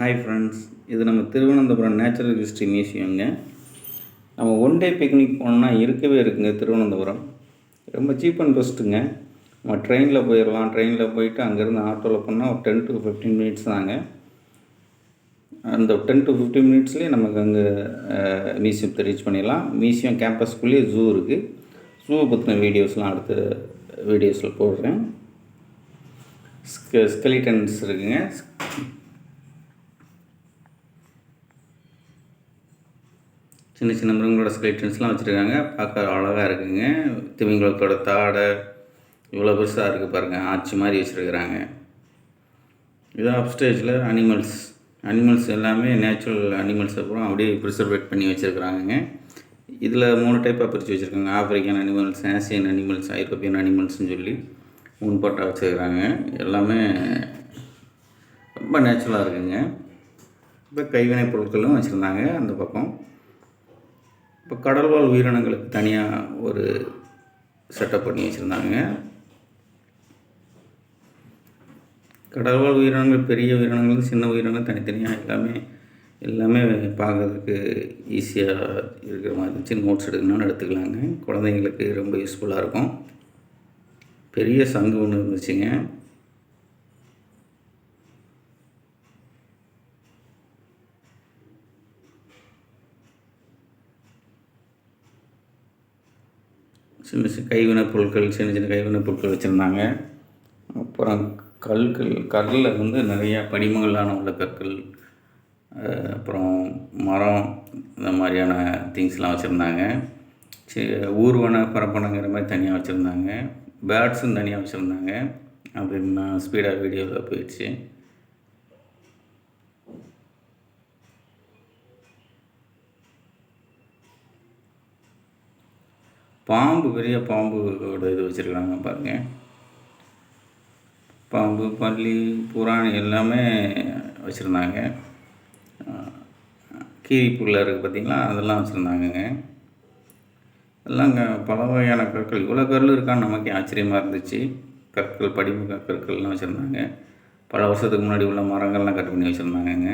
Hi friends இது நம்ம Thiruvananthapuram natural history மியூசியங்க நம்ம ஒன் டே பிக்னிக் போனோம்னா இருக்கவே இருக்குங்க திருவனந்தபுரம். ரொம்ப சீப் அண்ட் பெஸ்ட்டுங்க நம்ம ட்ரெயினில் போயிடலாம் ட்ரெயினில் போயிட்டு அங்கேருந்து ஆட்டோவில் போனால் ஒரு டென் டு ஃபிஃப்டீன் மினிட்ஸ் தாங்க. அந்த டென் டு ஃபிஃப்டீன் மினிட்ஸ்லேயே நமக்கு அங்கே மியூசியத்தை ரீச் பண்ணிடலாம். மியூசியம் கேம்பஸ்க்குள்ளேயே ஜூ இருக்குது ஜூவை பற்றின வீடியோஸ்லாம் அடுத்த வீடியோஸில் போடுறேன். ஸ்கெ ஸ்கெலிட்டன்ஸ் இருக்குங்க. சின்ன சின்ன மிருகங்களோட ஸ்கெலிட்டன்ஸ்லாம் வச்சுருக்காங்க. பார்க்க அழகாக இருக்குங்க. திமிங்கலத்தோட தாடை இவ்வளோ பெருசாக இருக்குது பாருங்கள் ஆட்சி மாதிரி வச்சுருக்குறாங்க. இது அப்ஸ்டேஜில் அனிமல்ஸ் அனிமல்ஸ் எல்லாமே நேச்சுரல் அனிமல்ஸ் அப்புறம் அப்படியே ப்ரிசர்வேட் பண்ணி வச்சுருக்குறாங்க இதில் மூணு டைப்பாக பிரித்து வச்சுருக்காங்க. ஆஃப்ரிக்கன் அனிமல்ஸ் ஆசியன் அனிமல்ஸ் ஐரோப்பியன் அனிமல்ஸ்னு சொல்லி மூணு பாட்டாக வச்சுருக்குறாங்க. எல்லாமே ரொம்ப நேச்சுரலாக இருக்குங்க. இப்போ கைவினைப் பொருட்களும் வச்சுருந்தாங்க அந்த பக்கம். இப்போ கடல்வாழ் உயிரினங்களுக்கு தனியாக ஒரு செட்டப் பண்ணி வச்சுருந்தாங்க. கடல்வாழ் உயிரினங்கள் பெரிய உயிரினங்கள் சின்ன உயிரினங்கள் தனித்தனியாக எல்லாமே எல்லாமே பார்க்கறதுக்கு ஈஸியாக இருக்கிற மாதிரி இருந்துச்சு. நோட்ஸ் எடுக்கணும்னு எடுத்துக்கலாங்க. குழந்தைங்களுக்கு ரொம்ப யூஸ்ஃபுல்லாக இருக்கும். பெரிய சங்கு ஒன்று இருந்துச்சுங்க. சின்ன சின்ன கைவினைப் பொருட்கள் சின்ன சின்ன கைவினைப் பொருட்கள் வச்சுருந்தாங்க. அப்புறம் கற்கள் கல்லில் வந்து நிறையா படிமங்களான உள்ள கற்கள் அப்புறம் மரம் இந்த மாதிரியான திங்ஸ்லாம் வச்சுருந்தாங்க. சி ஊர்வன பரப்பனங்கிற மாதிரி தனியாக வச்சுருந்தாங்க. பேட்ஸும் தனியாக வச்சுருந்தாங்க. அப்படின்னு நான் ஸ்பீடாக வீடியோவில் போயிடுச்சு. பாம்பு பெரிய பாம்புவோட இது வச்சுருக்காங்க பாருங்க. பாம்பு பள்ளி புறாணி எல்லாமே வச்சுருந்தாங்க. கீரி புல்ல இருக்குது பார்த்திங்களா அதெல்லாம் வச்சுருந்தாங்கங்க. எல்லாம் பல வகையான கற்கள். இவ்வளோ கல் இருக்கான்னு நமக்கே ஆச்சரியமாக இருந்துச்சு. கற்கள் படிமுக கற்கள்லாம் வச்சுருந்தாங்க. பல வருஷத்துக்கு முன்னாடி உள்ள மரங்கள்லாம் கட் பண்ணி வச்சுருந்தாங்கங்க.